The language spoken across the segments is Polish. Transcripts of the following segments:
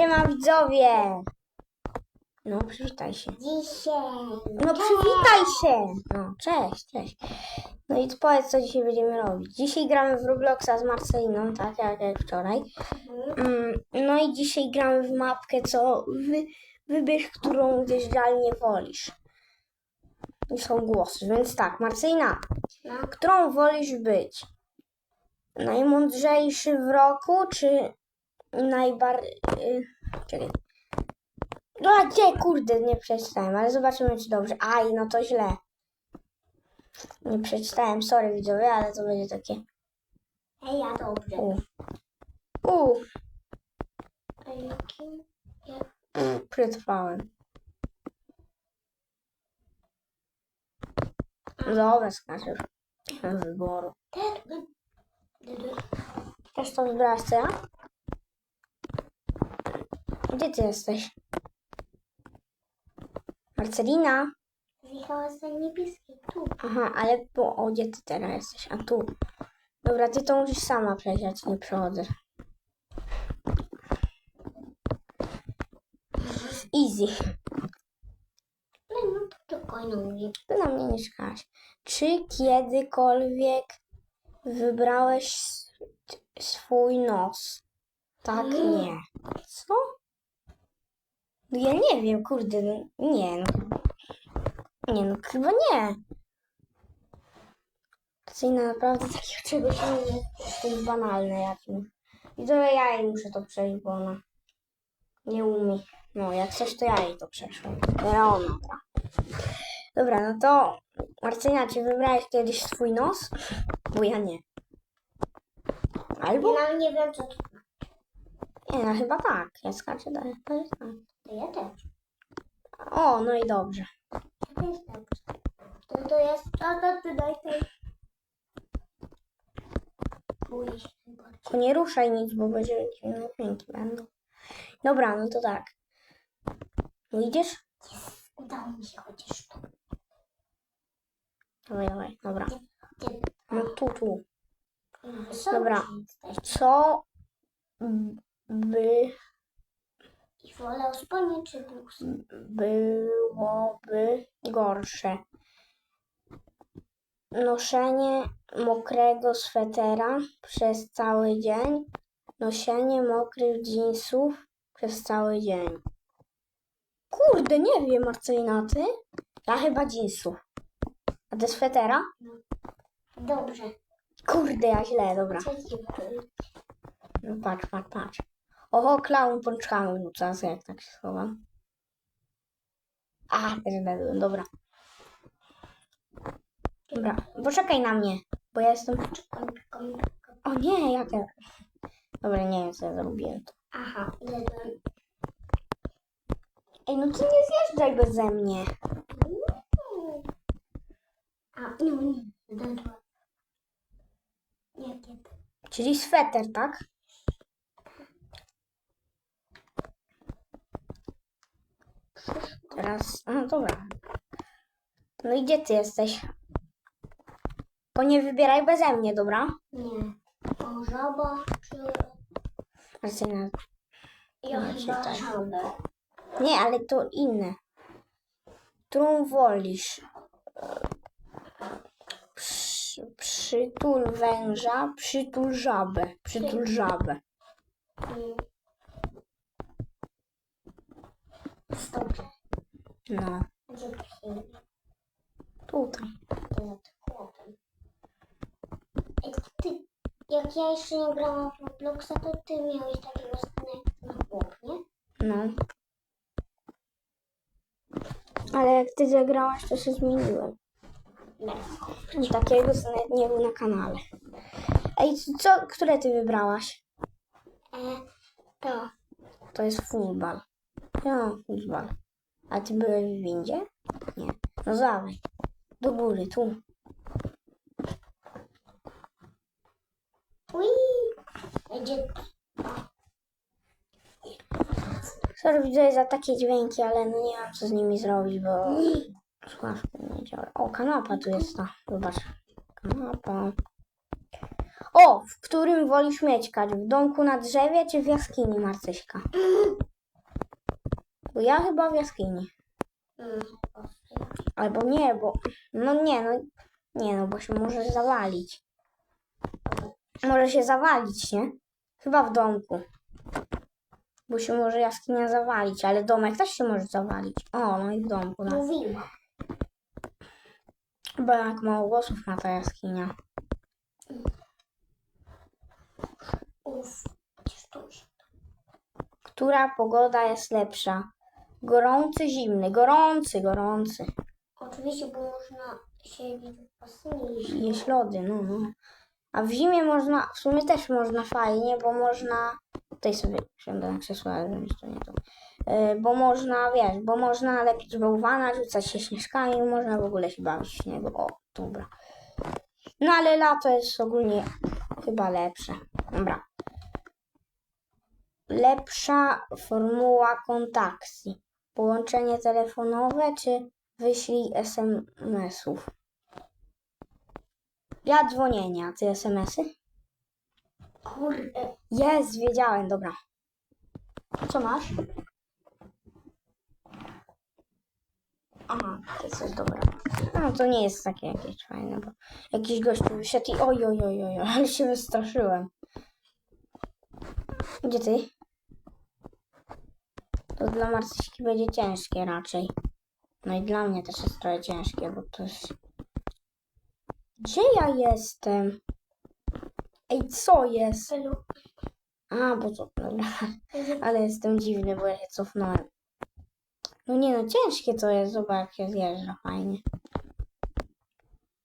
Siema widzowie! No, przywitaj się. Dzisiaj. No, przywitaj się! No, cześć, cześć. No i powiedz, co dzisiaj będziemy robić. Dzisiaj gramy w Robloxa z Marceliną, tak jak, jak wczoraj. Mm, no i dzisiaj gramy w mapkę, co wy, wybierz, którą wjeżdżalnię wolisz. I są głosy, więc tak, Marcelina, No, którą wolisz być? Najmądrzejszy w roku, czy najbardziej... Czekaj. No a gdzie, kurde, nie przeczytałem, ale zobaczymy, czy dobrze. Aj, no to źle. Nie przeczytałem, sorry widzowie, ale to będzie takie... Ej, ja dobrze. U. U, A jakim? Ja... przetrwałem. Dobra, skaczesz. Wyboru. Też to wybrałaś, co ja? Gdzie ty jesteś? Marcelina? Zjechała za niebieski. Tu. Aha, ale po, o, gdzie ty teraz jesteś? A tu. Dobra, ty to musisz sama przejść, ja ci nie przechodzę. Easy. Ale no to spokojno mówię. Ty na mnie nie czekałaś. Czy kiedykolwiek wybrałeś s- swój nos? Tak, nie. Co? No ja nie wiem, kurde, no, nie no. Nie no, chyba nie. Cyjna naprawdę takiego czegoś nie jest. To jest banalne jakimś. I to ja jej muszę to przejść, bo ona nie umie. No, jak coś, to ja jej to przeszłam. Teraz ona gra. Dobra, no to Marcelina, czy wybrałeś kiedyś swój nos? Bo ja nie. Albo? Ja nie wiem co to. Nie, no chyba tak. Ja skaczę dalej. ale tak. To ja też. O, no i dobrze. To jest dobrze. To, to jest. To, to ty daj tej. Boję się najbardziej. Tylko nie ruszaj nic, bo będzie dziwne dźwięki będą. Dobra, no to tak. No idziesz? Udało mi się chociaż tu. Dawaj, dawaj, dobra. No tu, tu. Dobra. jesteś. Co by I wolał spodnie czy byłoby gorsze? Noszenie mokrego swetera przez cały dzień, noszenie mokrych jeansów przez cały dzień. Kurde, nie wiem, Marcelina, ty? Ja chyba jeansów. A ty swetera? Dobrze. Kurde, ja źle, dobra. No patrz, patrz, patrz. Oho, klaun pączkami rzuca, jak tak się schowam. A, też byłem, dobra. Dobra, poczekaj na mnie, bo ja jestem... O nie, jak ja... Dobra, nie wiem, co ja zrobiłem. To. Aha, zjadłem. Ej, no ty nie zjeżdżaj beze mnie. A, nie, nie, zjadłem. Jakie to? Czyli sweter, tak? Teraz, no dobra. No i gdzie ty jesteś? Bo nie wybieraj beze mnie, dobra? Nie. O, żaba czy... Marcelina, Ja Nie, chyba czytaj. żabę. Nie, ale to inne. Którą wolisz? Przy, przytul węża, przytul żabę. Przytul żabę. Mm. Dobrze. No, tutaj. Ej, ty, jak ja jeszcze nie grałam w Robloxa, to ty miałeś takiego na chłop, nie? No. Ale jak ty zagrałaś, to się zmieniłem. Nie. I takiego nawet nie był na kanale. Ej, co, które ty wybrałaś? E, to. To jest futbal. Mam futbal. A ty byłeś w windzie? Nie. No dawaj. Do góry, tu. Ui! Będzie... Sorry widzę za takie dźwięki, ale no nie mam co z nimi zrobić, bo słuchawka nie działa. O, kanapa tu jest ta. Zobacz. Kanapa. O, w którym wolisz mieszkać? W domku na drzewie czy w jaskini, Marcyśka? Bo ja chyba w jaskini. Mm. Albo nie, bo... No nie, no... Nie, no bo się może zawalić. Może się zawalić, nie? Chyba w domku. Bo się może jaskinia zawalić, ale domek też się może zawalić. O, no i w domku. No. Mówiłam. Bo jak mało głosów ma ta jaskinia. Uff? Która pogoda jest lepsza? Gorący, zimny. Gorący, gorący. Oczywiście, bo można i I Jeść lody, no, no. A w zimie można, w sumie też można fajnie, bo można... Tutaj sobie siądę na krzesło, ale wiem, to nie to. E, Bo można, wiesz, bo można lepić bałwana, rzucać się śnieżkami, można w ogóle się bawić w śniegu. O, dobra. No ale lato jest ogólnie chyba lepsze. Dobra. Lepsza formuła kontakcji. Połączenie telefonowe czy wyślij SMS-ów? Ja dzwonienia, a ty SMS-y? Kurde, Jest, wiedziałem, dobra. Co masz? Aha, to jest coś dobra. No to nie jest takie jakieś fajne, bo jakiś gościu wyszedł i oj, oj, oj, oj, oj, ale się wystraszyłem. Gdzie ty? To dla Marcyśki będzie ciężkie raczej. No i dla mnie też jest trochę ciężkie, bo to jest... Gdzie ja jestem? Ej, co jest? Helu. A, bo to, dobra. Ale jestem dziwny, bo ja się cofnąłem. No nie no, ciężkie to jest, zobacz jak się zjeżdża fajnie.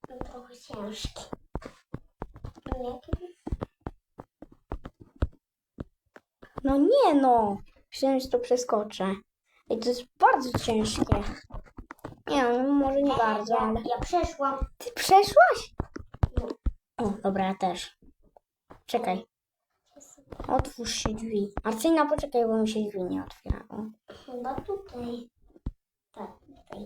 Trochę ciężki. Nie, No nie no! Myślałem, że to przeskoczę. Ej, to jest bardzo ciężkie. Nie no, może nie bardzo, ja, ale... ja przeszłam. Ty przeszłaś? No. O, dobra, ja też. Czekaj, otwórz się drzwi. Marcyna, poczekaj, bo mi się drzwi nie otwierają. Chyba tutaj. Tak, tutaj.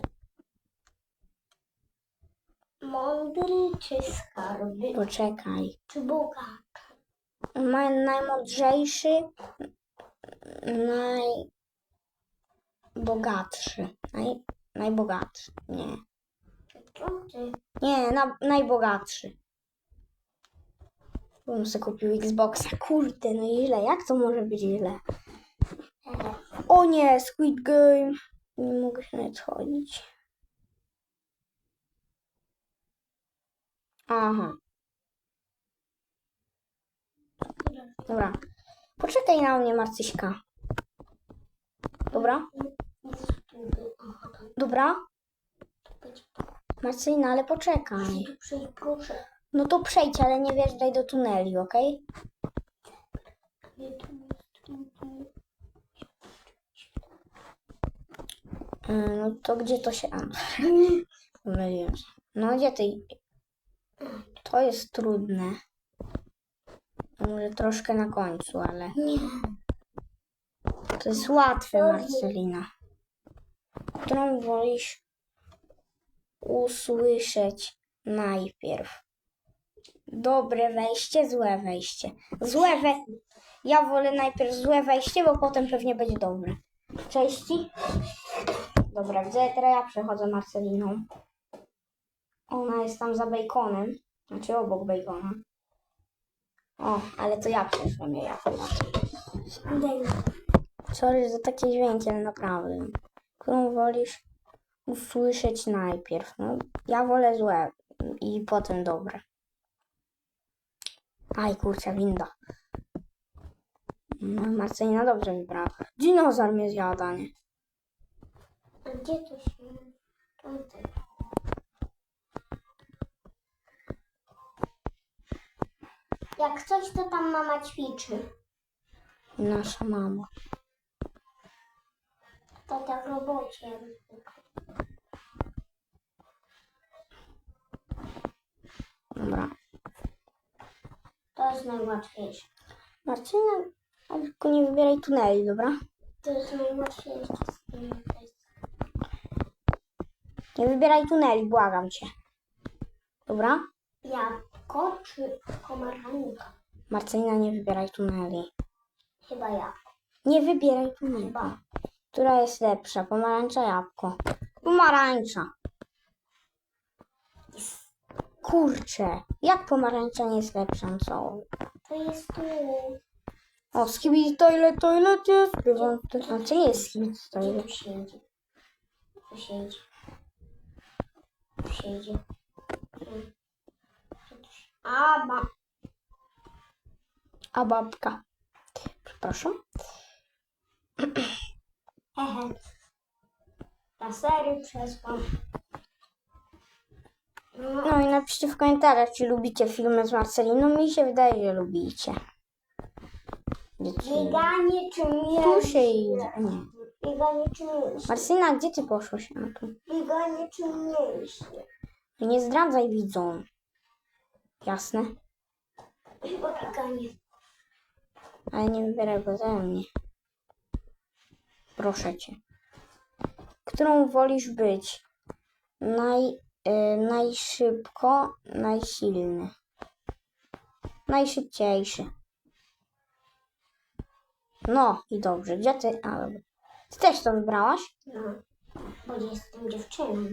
Mądry czy skarby? Poczekaj. Czy bogacz? Ma najmądrzejszy, najbogatszy. Naj, najbogatszy. Nie. Nie, na, najbogatszy. Bym sobie kupił Xboxa. Kurde, no i źle. Jak to może być źle? O nie, Squid Game. Nie mogę się nawet chodzić. Aha. Dobra. Poczekaj na mnie, Marcyśka. Dobra? Dobra? być. Marcyna, ale poczekaj. Proszę. No to przejdź, ale nie wjeżdżaj do tuneli, tu. Yy, No to gdzie to się... Się. No gdzie ty... To jest trudne. Może troszkę na końcu, ale... Nie. To jest łatwe, Marcelina. Którą wolisz usłyszeć najpierw? Dobre wejście, złe wejście. Złe we... Ja wolę najpierw złe wejście, bo potem pewnie będzie dobre. Cześć ci. Dobra, gdzie teraz ja przechodzę Marceliną? Ona jest tam za bejkonem. Znaczy obok bejkona. O, ale to ja przeszłam akurat. Daj. Sorry za takie dźwięki, ale naprawdę. Którą wolisz usłyszeć najpierw? No, ja wolę złe i potem dobre. Aj, kurczę, winda. No, Marcelina dobrze wybrała. Dinozaur mnie zjada, nie? A gdzie to się... Tutaj. Jak coś, to tam mama ćwiczy. Nasza mama. To tak robocie. Dobra. To jest najłatwiejsze. Marcelina, ale tylko nie wybieraj tuneli, dobra? To jest najłatwiejsze. Nie wybieraj tuneli, błagam cię. Dobra? Jabłko czy pomarańcza? Marcelina, nie wybieraj tuneli. Chyba ja. Nie wybieraj tuneli. Chyba. Która jest lepsza? Pomarańcza, jabłko. Pomarańcza. Kurczę, jak pomarańcza nie jest lepsza? Co? To jest tu. O, skibidi toilet, toilet jest. A nie jest skibidi toilet? Tu siedzi. Tu siedzi. Tu siedzi. A, ma. A babka. Przepraszam. Hehe. Na serio przespam. No, i napiszcie w komentarzach, czy lubicie filmy z Marceliną. Mi się wydaje, że lubicie. Bieganie czy mięśnie? Tu się idzie. Nie. Bieganie czy mięśnie? Marcelina, gdzie ty poszłaś? No tu. Bieganie czy mięśnie? Nie zdradzaj widzom. Jasne? Chyba. Ale nie wybieraj go ze mnie. Proszę cię. Którą wolisz być? Naj, y, najszybko, najsilny. Najszybciejszy. No i dobrze. Gdzie ty? A, dobra. Ty też to wybrałaś? No, bo jestem dziewczyną.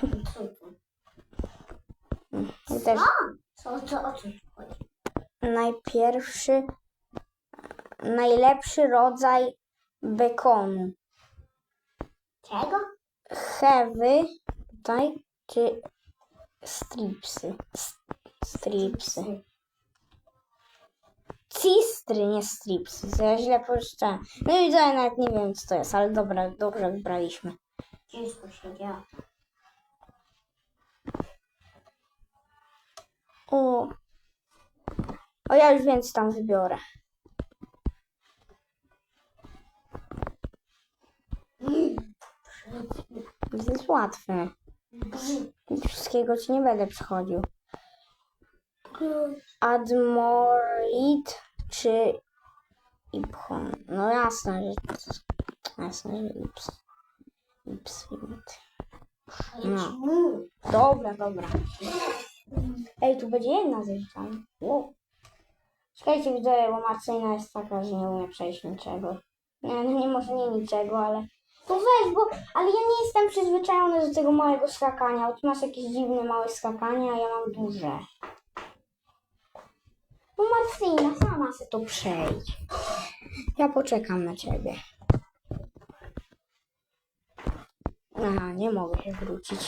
Co to? Też. Co to? O co tu chodzi? Najpierwszy, najlepszy rodzaj bekonu. Czego? Hewy tutaj, czy stripsy? S- Stripsy. Cistry, nie stripsy. Ja źle przeczytałem. No i ja nawet nie wiem, co to jest, ale dobra, dobrze wybraliśmy. Ciężko się działa. O, o ja już więc tam wybiorę. To jest łatwe. Wszystkiego ci nie będę przechodził. Admorid czy Iphon? No jasne, że jasne, że Ips. Ipswint. No. Dobra, dobra. Ej, tu będzie jedna zjeżdżalnia. Wow. Czekajcie, widzę, bo Marcelina jest taka, że nie umie przejść niczego. Nie, no nie może nie niczego, ale... To weź, bo... Ale ja nie jestem przyzwyczajony do tego małego skakania. Ty masz jakieś dziwne małe skakania, a ja mam duże. No Marcelina, sama se to przejdź. Ja poczekam na ciebie. Aha, nie mogę się wrócić.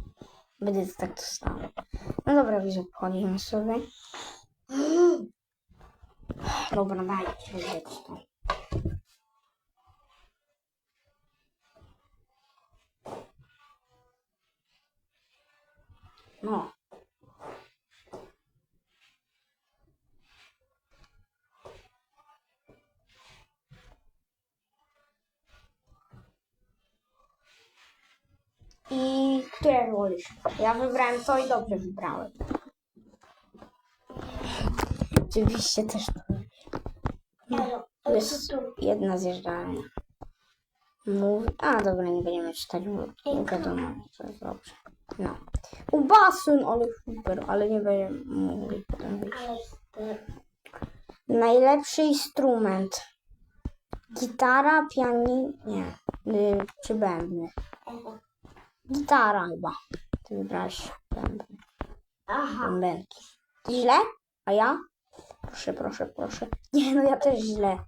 Będę tak to stało. No dobra, widzę, wchodzimy sobie. Dobra, dajcie, wiecie to. No. I które wolisz? Ja wybrałem to i dobrze wybrałem. Oczywiście też to. Jest jedna zjeżdżalnia. Mów... A, dobra, nie będziemy czytać, bo nie wiadomo, co jest dobrze. No. U basen, ale super, ale nie będziemy super. Najlepszy instrument. Gitara, pianino, nie, y, czy bębny. Gitara chyba. Ty wybrałeś. Aha. bębenki. Źle? A ja? Proszę, proszę, proszę. Nie, no ja też źle.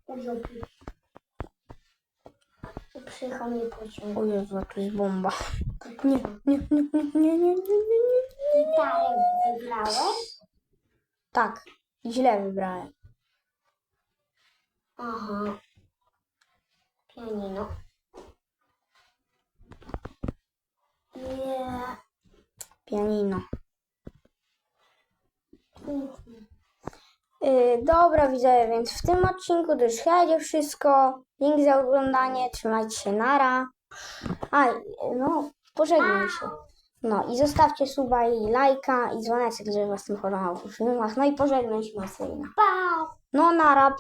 Przyjechał mi pociąg. O Jezu, tu jest bomba. Nie, nie, nie, nie, nie, nie, nie, nie, nie. Gitarę wybrałeś? Tak, źle wybrałem. Aha. Pianino. Nie. Pianino. Yy, dobra, widzę, więc w tym odcinku to już chyba wszystko. Dzięki za oglądanie, trzymajcie się, nara. A, no, pożegnaj się. No i zostawcie suba i lajka i dzwoneczek, żeby was tym chorował w filmach. No i pożegnaj się, Marcelina. Pa! No, nara, pa.